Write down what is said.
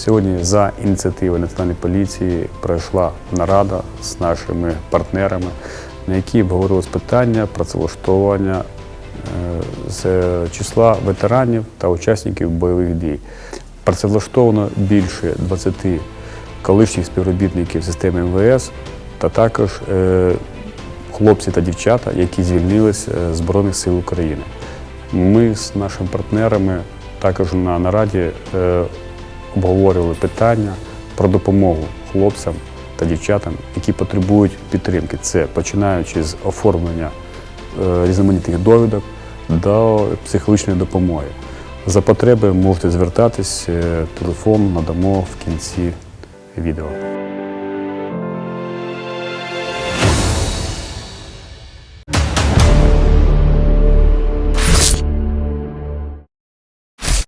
Сьогодні за ініціативи Національної поліції пройшла нарада з нашими партнерами, на якій обговорилось питання працевлаштовування е, з числа ветеранів та учасників бойових дій. Працевлаштовано більше 20 колишніх співробітників системи МВС та також е, хлопці та дівчата, які звільнилися з Збройних сил України. Ми з нашими партнерами також на нараді е, обговорювали питання про допомогу хлопцям та дівчатам, які потребують підтримки. Це починаючи з оформлення е, різноманітних довідок до психологічної допомоги. За потреби можете звертатись, е, телефон надамо в кінці відео.